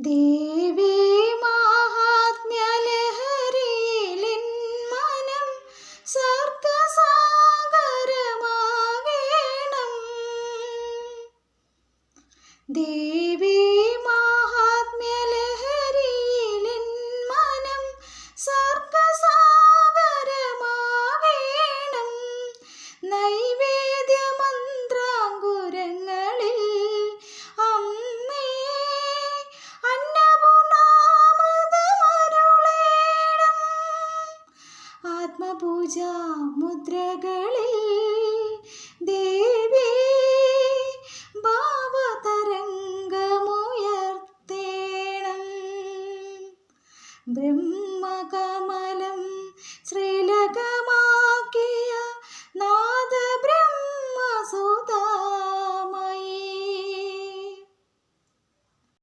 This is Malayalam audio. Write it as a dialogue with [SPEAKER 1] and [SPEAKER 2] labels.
[SPEAKER 1] ദേവി മാഹാത്മ്യലഹരിയിലിൻ മനം സർഗസാഗരമാകേണം. ദേവി ആത്മപൂജ മുദ്രകളിൽ ദേവി ഭാവതരംഗമുയർത്തേണം. ബ്രഹ്മ